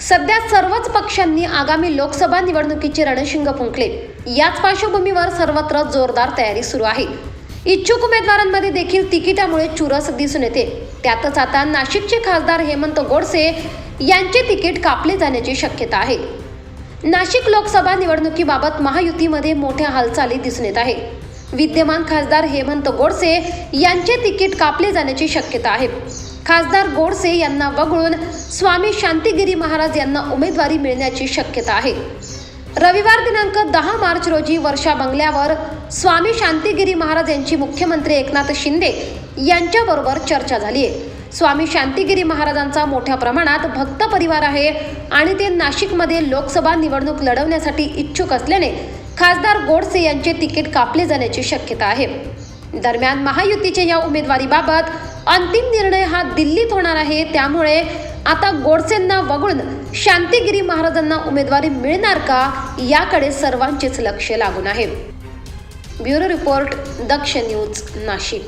सध्या सर्वच पक्षांनी आगामी लोकसभा निवडणुकीचे रणशिंग फुंकले. याच पार्श्वभूमीवर सर्वत्र जोरदार तयारी सुरू आहे. इच्छुक उमेदवारांमध्ये देखील तिकिटामुळे चुरस दिसून येते. त्यातच आता नाशिकचे खासदार हेमंत गोडसे यांचे तिकीट कापले जाण्याची शक्यता आहे. नाशिक लोकसभा निवडणुकीबाबत महायुतीमध्ये मोठ्या हालचाली दिसून येत आहे. विद्यमान खासदार हेमंत गोडसे यांचे तिकीट कापले जाण्याची शक्यता आहे. खासदार गोडसे यांना वगळून स्वामी शांतिगिरी महाराज यांना उमेदवारी मिळण्याची शक्यता आहे. रविवार दिनांक दहा मार्च रोजी वर्षा बंगल्यावर स्वामी शांतिगिरी महाराज यांची मुख्यमंत्री एकनाथ शिंदे यांच्याबरोबर चर्चा झाली आहे स्वामी शांतिगिरी महाराजांचा मोठ्या प्रमाणात भक्त परिवार आहे आणि ते नाशिकमध्ये लोकसभा निवडणूक लढवण्यासाठी इच्छुक असल्याने खासदार गोडसे यांचे तिकीट कापले जाण्याची शक्यता आहे. दरम्यान महायुतीच्या या उमेदवारीबाबत अंतिम निर्णय हा दिल्लीत होणार आहे. त्यामुळे आता गोडसेंना वगळून शांतिगिरी महाराजांना उमेदवारी मिळणार का? याकडे सर्वांचेच लक्ष लागून आहे. Bureau report Daksh news Nashik.